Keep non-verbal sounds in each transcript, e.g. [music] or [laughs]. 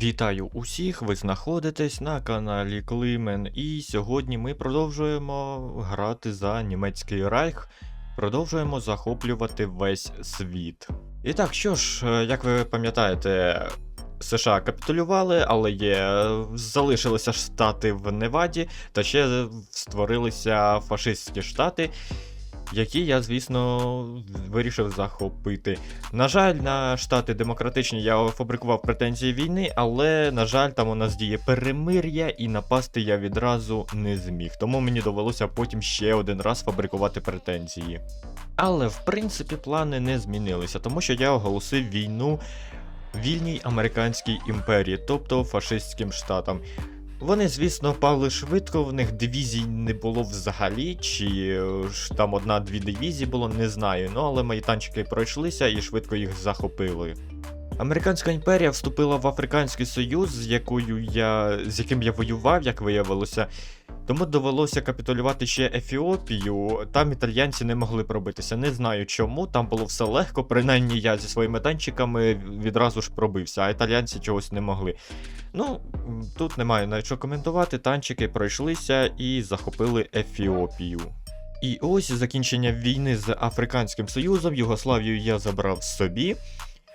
Вітаю усіх! Ви знаходитесь на каналі Климен, і сьогодні ми продовжуємо грати за німецький райх, продовжуємо захоплювати весь світ. І так, що ж, е, як ви пам'ятаєте, США капітулювали, але є залишилися штати в Неваді, та ще створилися фашистські штати. Які я, звісно, вирішив захопити. На жаль, на штати демократичні я фабрикував претензії війни, але, на жаль, там у нас діє перемир'я, і напасти я відразу не зміг. Тому мені довелося потім ще один раз фабрикувати претензії. Але в принципі плани не змінилися, тому що я оголосив війну вільній американській імперії, тобто фашистським штатам. Вони, звісно, пали швидко, в них дивізій не було взагалі, чи е, ж там одна-дві дивізії було, не знаю. Ну але мої танчики пройшлися і швидко їх захопили. Американська імперія вступила в Африканський Союз, з якою я з яким я воював, як виявилося. Тому довелося капітулювати ще Ефіопію. Там італьянці не могли пробитися. Не знаю чому. Там було все легко. Принаймні я зі своїми танчиками відразу ж пробився, а італійці чогось не могли. Ну, тут немає навіть що коментувати. Танчики пройшлися і захопили Ефіопію. І ось закінчення війни з Африканським Союзом, Югославію я забрав собі.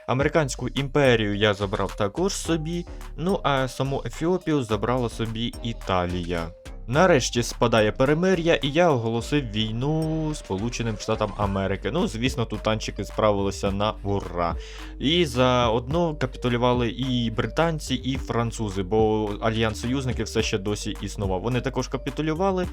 Американську імперію я забрав також собі. Ну а саму Ефіопію забрала собі Італія. Нарешті спадає перемир'я, і я оголосив війну Сполученим Штатам Америки. Ну, звісно, тут танчики справилися на ура. І заодно капітулювали і британці, і французи, бо альянс союзників все ще досі існував. Вони також капітулювали.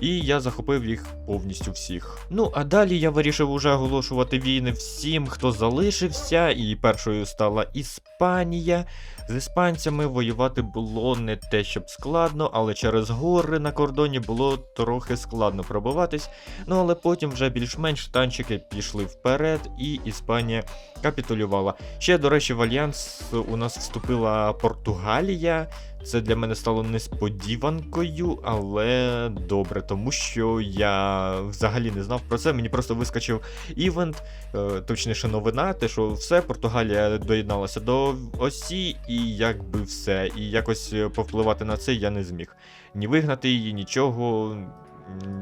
І я захопив їх повністю всіх. Ну а далі я вирішив уже оголошувати війни всім, хто залишився, і першою стала Іспанія. З іспанцями воювати було не те, щоб складно, але через гори на кордоні було трохи складно пробиватись. Ну але потім вже більш-менш танчики пішли вперед, і Іспанія капітулювала. Ще, до речі, в альянс у нас вступила Португалія. Це для мене стало несподіванкою, але добре, тому що я взагалі не знав про це. Мені просто вискочив івент, е, точніше новина, те, що все, Португалія доєдналася до осі, і якби все. І якось е, повпливати на це я не зміг. Ні вигнати її, нічого.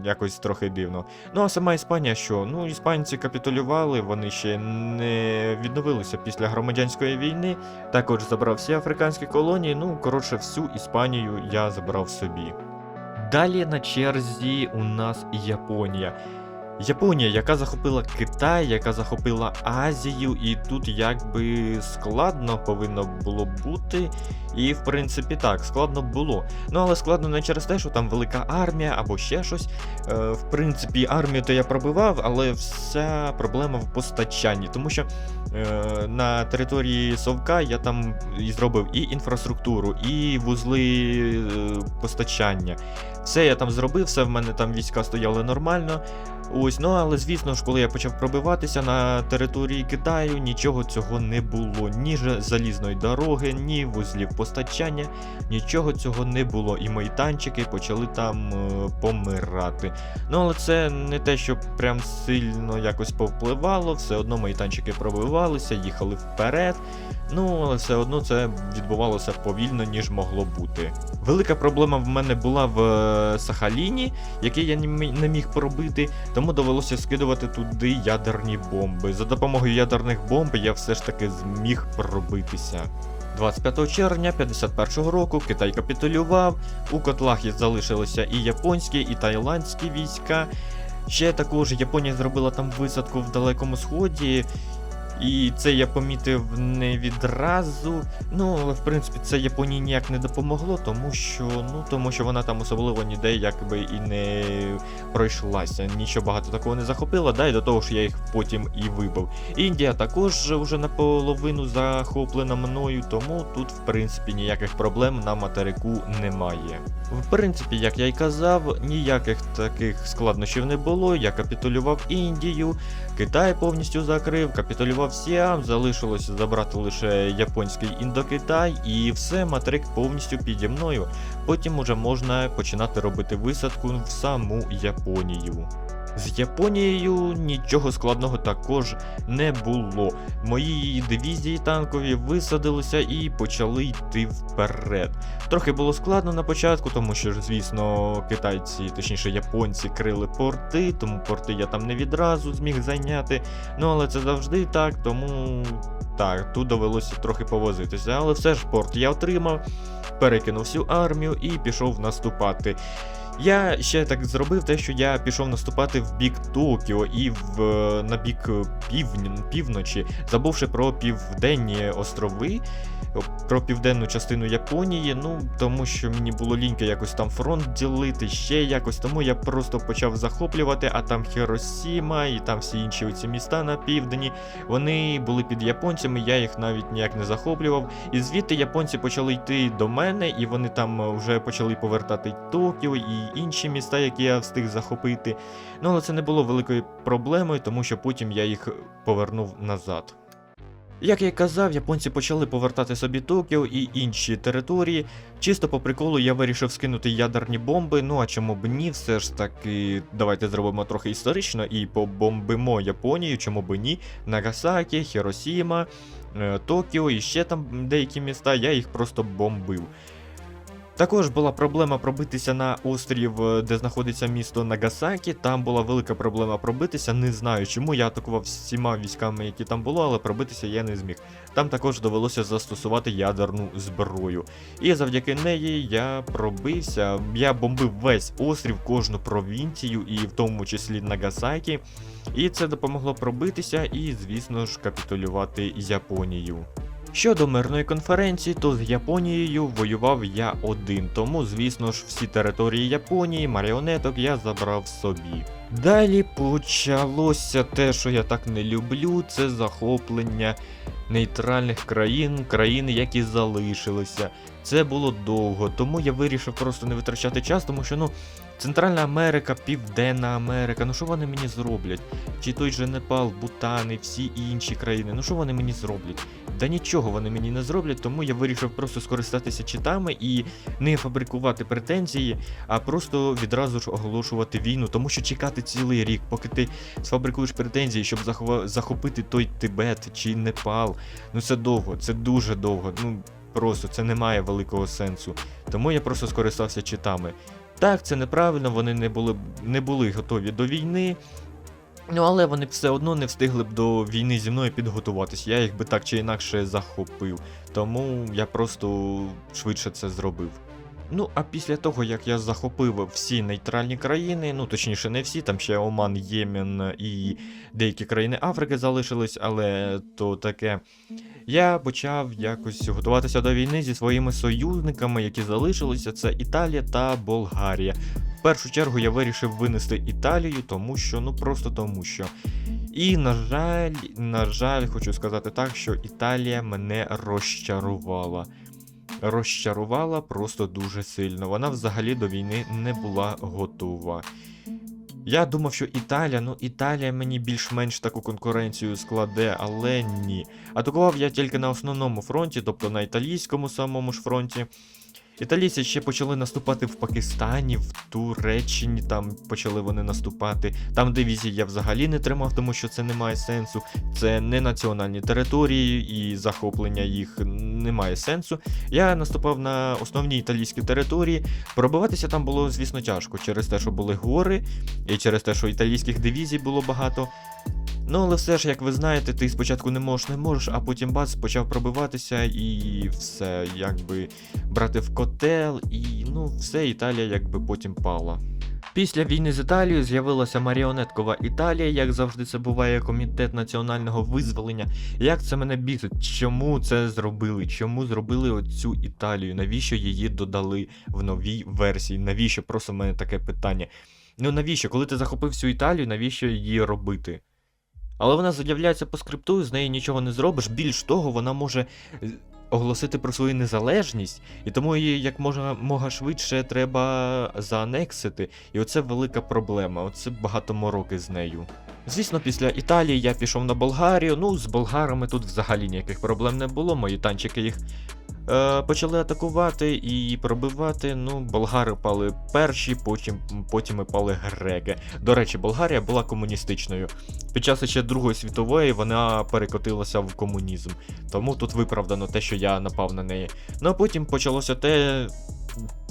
Якось трохи дивно. Ну а сама Іспанія що? Ну, іспанці капітулювали, вони ще не відновилися після громадянської війни. Також забрав всі африканські колонії. Ну, коротше, всю Іспанію я забрав собі. Далі на черзі у нас Японія. Японія, яка захопила Китай, яка захопила Азію, і тут якби складно повинно було бути. І в принципі так, складно було. Ну але складно не через те, що там велика армія або ще щось. Е, в принципі, армію то я пробивав, але вся проблема в постачанні, тому що е, на території Совка я там і зробив і інфраструктуру, і вузли е, постачання. Все я там зробив, все в мене там війська стояли нормально. Ось, ну але звісно ж, коли я почав пробиватися на території Китаю, нічого цього не було. Ні залізної дороги, ні вузлів постачання, нічого цього не було. І мої танчики почали там е, помирати. Ну але це не те, що прям сильно якось повпливало, все одно мої танчики пробивалися, їхали вперед. Ну, але все одно це відбувалося повільно, ніж могло бути. Велика проблема в мене була в е, Сахаліні, який я не міг пробити, тому довелося скидувати туди ядерні бомби. За допомогою ядерних бомб я все ж таки зміг пробитися. 25 червня 51 року Китай капітулював, у котлах залишилися і японські, і тайландські війська. Ще також Японія зробила там висадку в Далекому Сході. І це я помітив не відразу. Ну, але в принципі це Японії ніяк не допомогло, тому що ну тому що вона там особливо ніде якби і не пройшлася. Нічого багато такого не захопила, да, і до того ж я їх потім і вибив. Індія також вже наполовину захоплена мною, тому тут, в принципі, ніяких проблем на материку немає. В принципі, як я й казав, ніяких таких складнощів не було. Я капітулював Індію, Китай повністю закрив, капітулював Сіам, залишилося забрати лише японський індокитай, і все, матрик повністю піді мною. Потім уже можна починати робити висадку в саму Японію. З Японією нічого складного також не було. Мої дивізії танкові висадилися і почали йти вперед. Трохи було складно на початку, тому що звісно, китайці, точніше японці, крили порти, тому порти я там не відразу зміг зайняти. Ну але це завжди так, тому так, тут довелося трохи повозитися. Але все ж порт я отримав, перекинув всю армію і пішов наступати. Я ще так зробив те, що я пішов наступати в бік Токіо і в, на бік півні, півночі, забувши про південні острови, про південну частину Японії. Ну тому що мені було лінька якось там фронт ділити, ще якось. Тому я просто почав захоплювати, а там Хіросіма і там всі інші оці міста на півдні. Вони були під японцями, я їх навіть ніяк не захоплював. І звідти японці почали йти до мене, і вони там вже почали повертати Токіо і інші міста, які я встиг захопити. Ну але це не було великою проблемою, тому що потім я їх повернув назад. Як я й казав, японці почали повертати собі Токіо і інші території. Чисто по приколу я вирішив скинути ядерні бомби. Ну а чому б ні, все ж таки, давайте зробимо трохи історично і побомбимо Японію, чому б ні. Нагасакі, Хіросіма, е, Токіо і ще там деякі міста, я їх просто бомбив. Також була проблема пробитися на острів, е, де знаходиться місто Нагасакі. Там була велика проблема пробитися. Не знаю, чому я атакував всіма військами, які там було, але пробитися я не зміг. Там також довелося застосувати ядерну зброю. І завдяки неї я пробився. Я бомбив весь острів, кожну провінцію, і в тому числі Нагасакі. І це допомогло пробитися і, звісно ж, капітулювати Японію. Щодо мирної конференції, то з Японією воював я один, тому, звісно ж, всі території Японії, маріонеток я забрав собі. Далі почалося те, що я так не люблю, це захоплення нейтральних країн, країн, які залишилися. Це було довго, тому я вирішив просто не витрачати час, тому що ну. Центральна Америка, Південна Америка, ну що вони мені зроблять? Чи той же Непал, Бутан і всі інші країни, ну що вони мені зроблять? Да нічого вони мені не зроблять, тому я вирішив просто скористатися читами і не фабрикувати претензії, а просто відразу ж оголошувати війну, тому що чекати цілий рік, поки ти сфабрикуєш претензії, щоб захопити той Тибет чи Непал. Ну це довго, це дуже довго. Ну просто це не має великого сенсу. Тому я просто скористався читами. Так, це неправильно, вони не були, не були готові до війни. Ну, але вони все одно не встигли б до війни зі мною підготуватись. Я їх би так чи інакше захопив. Тому я просто швидше це зробив. Ну, а після того, як я захопив всі нейтральні країни, ну точніше, не всі, там ще Оман, Ємен і деякі країни Африки залишились, але то таке. Я почав якось готуватися до війни зі своїми союзниками, які залишилися. Це Італія та Болгарія. В першу чергу я вирішив винести Італію, тому що, ну просто тому що. І, на жаль, на жаль, хочу сказати так, що Італія мене розчарувала. Розчарувала просто дуже сильно. Вона взагалі до війни не була готова. Я думав, що Італія, ну Італія мені більш-менш таку конкуренцію складе, але ні. Атакував я тільки на основному фронті, тобто на італійському самому ж фронті. Італійці ще почали наступати в Пакистані, в Туреччині там почали вони наступати. Там дивізії я взагалі не тримав, тому що це не має сенсу. Це не національні території і захоплення їх не має сенсу. Я наступав на основні італійські території. Пробиватися там було, звісно, тяжко через те, що були гори, і через те, що італійських дивізій було багато. Ну, але все ж, як ви знаєте, ти спочатку не можеш, не можеш, а потім бац, почав пробиватися і все, якби брати в котел, і ну, все, Італія якби потім пала. Після війни з Італією з'явилася маріонеткова Італія, як завжди це буває комітет національного визволення. Як це мене бісить? Чому це зробили? Чому зробили оцю Італію? Навіщо її додали в новій версії? Навіщо? Просто в мене таке питання. Ну навіщо? Коли ти захопив всю Італію, навіщо її робити? Але вона з'являється по скрипту, з нею нічого не зробиш. Більш того, вона може е, оголосити про свою незалежність, і тому її як можна мога швидше треба заанексити. І оце велика проблема. Оце багато мороки з нею. Звісно, після Італії я пішов на Болгарію. Ну, з болгарами тут взагалі ніяких проблем не було. Мої танчики їх почали атакувати і пробивати. Ну, болгари пали перші, потім, потім і пали греки. До речі, Болгарія була комуністичною. Під час ще Другої світової вона перекотилася в комунізм. Тому тут виправдано те, що я напав на неї. Ну а потім почалося те.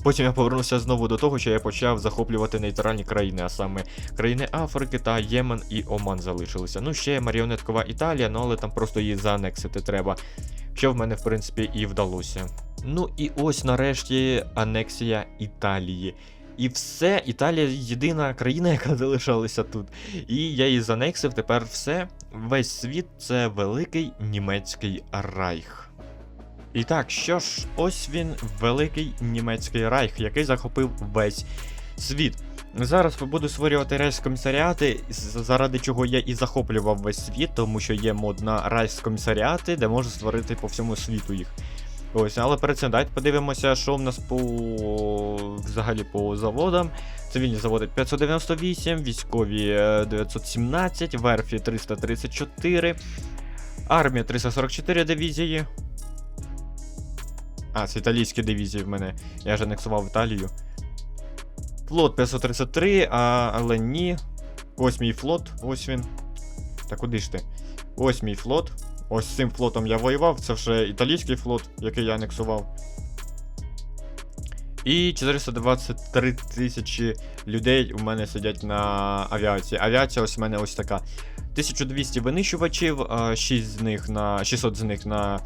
Потім я повернувся знову до того, що я почав захоплювати нейтральні країни, а саме країни Африки та Ємен і Оман залишилися. Ну, ще маріонеткова Італія, ну але там просто її заанексити треба. Що в мене, в принципі, і вдалося. Ну і ось нарешті анексія Італії. І все, Італія єдина країна, [laughs] яка залишалася тут. І я її занексив, тепер все. Весь світ це великий німецький райх. І так, що ж, ось він, великий німецький райх, який захопив весь світ. Зараз буду створювати рейс-комісаріати, заради чого я і захоплював весь світ, тому що є мод на рейс-комісаріати, де можу створити по всьому світу їх. Ось, але перед цим давайте подивимося, що в нас по взагалі по заводам. Цивільні заводи 598, військові е, 917, верфі 334, армія 344 дивізії. А, це італійські дивізії в мене. Я ж анексував Італію. Флот 533, а, але ні. Ось флот, ось він. Та куди ж ти? Ось мій флот. Ось з цим флотом я воював, це вже італійський флот, який я анексував. І 423 тисячі людей у мене сидять на авіації. Авіація ось у мене ось така. 1200 винищувачів, 6 з них на 600 з них на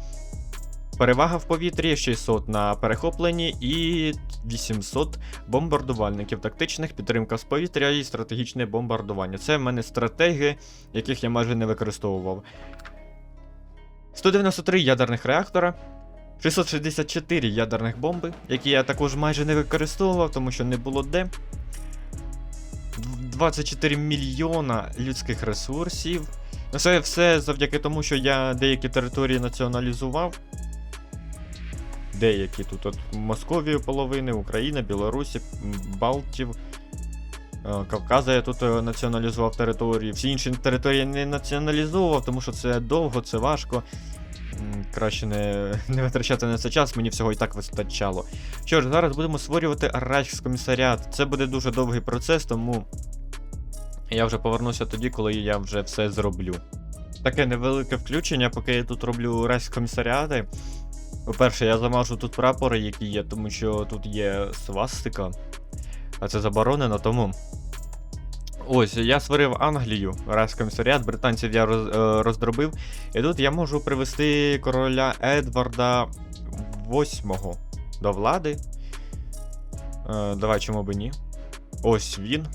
перевага в повітрі, 600 на перехопленні і 800 бомбардувальників тактичних, підтримка з повітря і стратегічне бомбардування. Це в мене стратеги, яких я майже не використовував. 193 ядерних реактора. 664 ядерних бомби, які я також майже не використовував, тому що не було де. 24 мільйона людських ресурсів. Це все завдяки тому, що я деякі території націоналізував. Деякі тут от Московію половини, Україна, Білорусі, Балтів. е, Кавказа я тут е, націоналізував території. Всі інші території не націоналізовував, тому що це довго, це важко. Краще не, [laughs] не витрачати на це час, мені всього і так вистачало. Що ж, зараз будемо створювати Райхскомісаріат. Це буде дуже довгий процес, тому я вже повернуся тоді, коли я вже все зроблю. Таке невелике включення, поки я тут роблю Райхскомісаріати. По-перше, я замажу тут прапори, які є, тому що тут є свастика, а це заборонено, тому. Ось, я створив Англію, Райхскомісаріат, британців я роз, е, роздробив. І тут я можу привести короля Едварда VIII до влади. Е, давай, чому би ні? Ось він.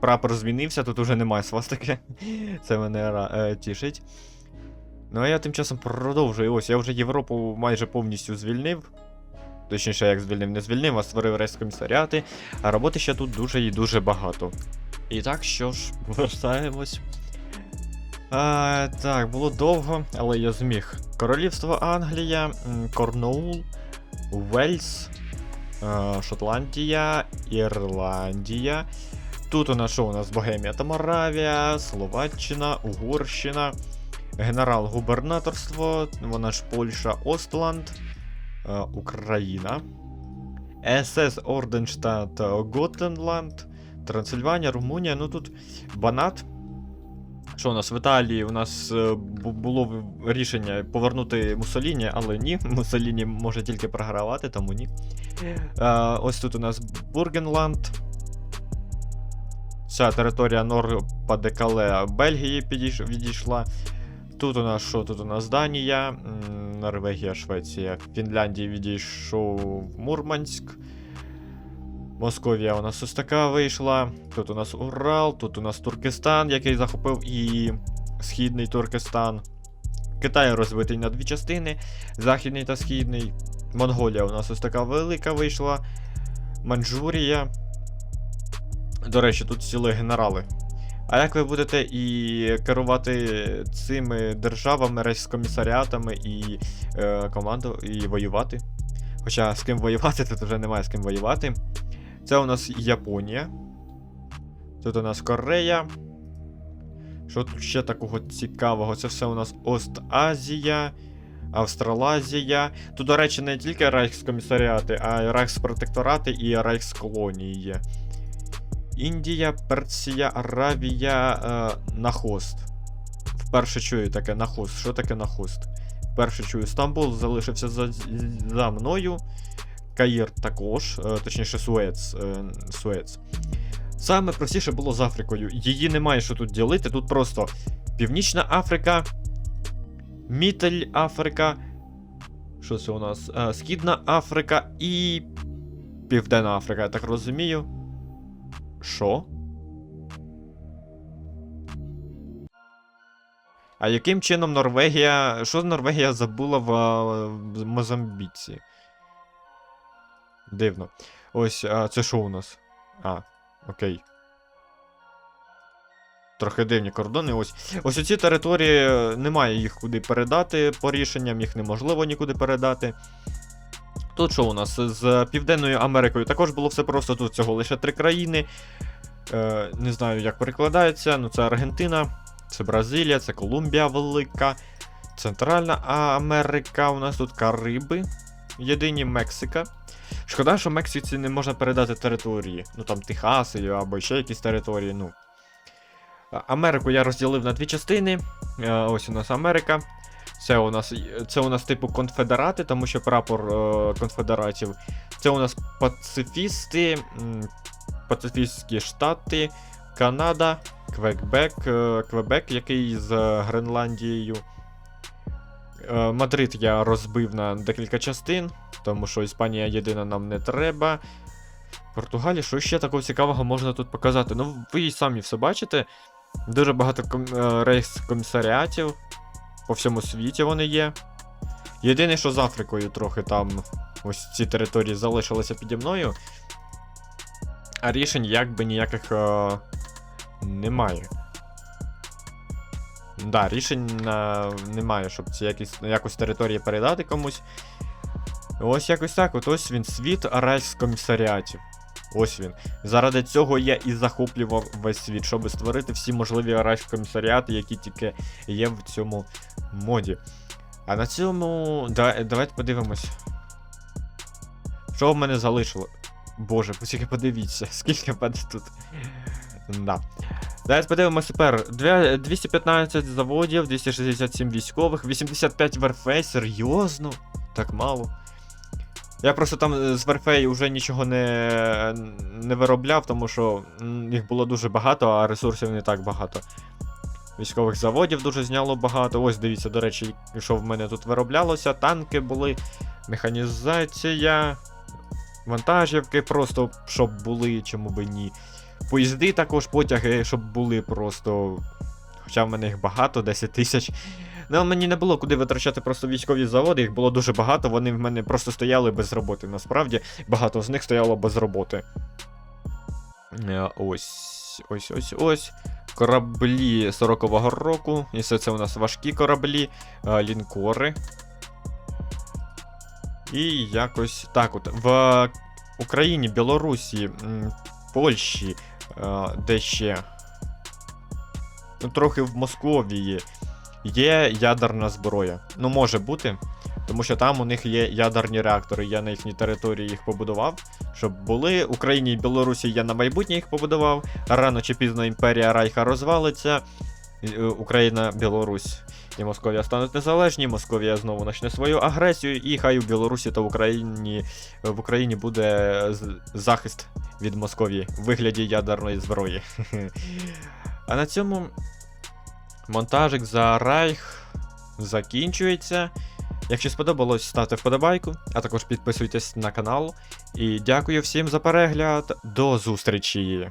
Прапор змінився, тут уже немає свастики. [laughs] Це мене е, тішить. Ну а я тим часом продовжую. Ось я вже Європу майже повністю звільнив. Точніше, як звільнив, не звільнив, а створив рейскомісаріати. А роботи ще тут дуже і дуже багато. І так, що ж, [laughs] повертаємось. Так, було довго, але я зміг. Королівство Англія, м, Корнуул, Уельс, е, Шотландія, Ірландія. Тут у нас що у нас Богемія та Моравія, Словаччина, Угорщина, генерал-губернаторство, вона ж Польща, Остланд, е, Україна, СС Орденштадт, Готенланд, Трансильванія, Румунія. Ну тут Банат. Що у нас в Італії? У нас е, було рішення повернути Муссоліні, але ні. [laughs] Муссоліні може тільки програвати, тому ні. Е, ось тут у нас Бургенланд. Ця територія Норпа-де-Кале Бельгії відійшла. Тут у нас що? Тут у нас Данія, Норвегія, Швеція, Фінляндії відійшов Мурманськ. Московія у нас ось така вийшла. Тут у нас Урал, тут у нас Туркестан, який захопив і Східний Туркестан. Китай розбитий на дві частини: Західний та Східний. Монголія у нас ось така велика вийшла. Манчжурія. До речі, тут сіли генерали. А як ви будете і керувати цими державами, рейскомісаріатами і е, команду, і воювати? Хоча з ким воювати, [laughs] тут вже немає з ким воювати. Це у нас Японія. Тут у нас Корея. Що тут ще такого цікавого? Це все у нас Ост-Азія, Австралазія. Тут, до речі, не тільки райхскомісаріати, а й райхспротекторати і райхсколонії є. Індія, Персія, Аравія, е, Нахост. Вперше чую таке нахост. Що таке нахост? Вперше чую. Стамбул залишився за, за мною. Каїр також, е, точніше, Суец. е, Суец. Саме простіше було з Африкою. Її немає що тут ділити. Тут просто Північна Африка, Мітель Африка. Що це у нас? Е, Східна Африка і Південна Африка, я так розумію. Що? А яким чином Норвегія. Що Норвегія забула в, в Мозамбіці? Дивно. Ось, а це що у нас? А, окей. Трохи дивні кордони. Ось ось оці території немає їх куди передати по рішенням, їх неможливо нікуди передати. Тут що у нас? З Південною Америкою також було все просто. Тут всього лише три країни. Е, не знаю, як перекладається. Ну, це Аргентина, це Бразилія, це Колумбія Велика, Центральна Америка. У нас тут Кариби. Єдині Мексика. Шкода, що Мексиці не можна передати території. Ну там Техас або ще якісь території. ну. Америку я розділив на дві частини. Е, Ось у нас Америка. Це у нас, це у нас типу конфедерати, тому що прапор е, конфедератів. Це у нас пацифісти, пацифістські штати, Канада, Квекбек, е, Квебек, який з Гренландією. Е, Мадрид я розбив на декілька частин, тому що Іспанія єдина нам не треба. Португалія, що ще такого цікавого можна тут показати? Ну, ви і самі все бачите. Дуже багато ком... е, рейхскомісаріатів. По всьому світі вони є. Єдине, що з Африкою трохи там ось ці території залишилися піді мною. А рішень якби ніяких е... немає. Да, рішень е, немає, щоб ці якісь, якось території передати комусь. Ось якось так. От ось він світ райскомісаріатів. Ось він. Заради цього я і захоплював весь світ, щоб створити всі можливі райскомісаріати, які тільки є в цьому моді. А на цьому. Да, давайте подивимось. Що в мене залишило? Боже, тільки подивіться, [laughs] скільки мене тут. Да. Давайте подивимось тепер. 215 заводів, 267 військових, 85 верфей, серйозно? Так мало. Я просто там е, з верфей вже нічого не, не виробляв, тому що їх було дуже багато, а ресурсів не так багато. Військових заводів дуже зняло багато. Ось дивіться, до речі, що в мене тут вироблялося. Танки були, механізація, вантажівки, просто щоб були, чому би ні. Поїзди також, потяги, щоб були просто. Хоча в мене їх багато, 10 тисяч. Ну, мені не було куди витрачати просто військові заводи, їх було дуже багато, вони в мене просто стояли без роботи. Насправді, багато з них стояло без роботи. Е, Ось, ось, ось, ось. Кораблі 40-го року. І все це у нас важкі кораблі, е, лінкори. І якось так от. В Україні, Білорусі, Польщі, е, де ще. Ну, трохи в Московії є ядерна зброя. Ну, може бути. Тому що там у них є ядерні реактори. Я на їхній території їх побудував. Щоб були. Україні і Білорусі я на майбутнє їх побудував. Рано чи пізно імперія Райха розвалиться. е, Україна, Білорусь і Московія стануть незалежні. Московія знову почне свою агресію, і хай у Білорусі та в Україні в Україні буде захист від Московії в вигляді ядерної зброї. [laughs] А на цьому монтажик за Райх закінчується. Якщо сподобалось, ставте вподобайку, а також підписуйтесь на канал. І дякую всім за перегляд. До зустрічі!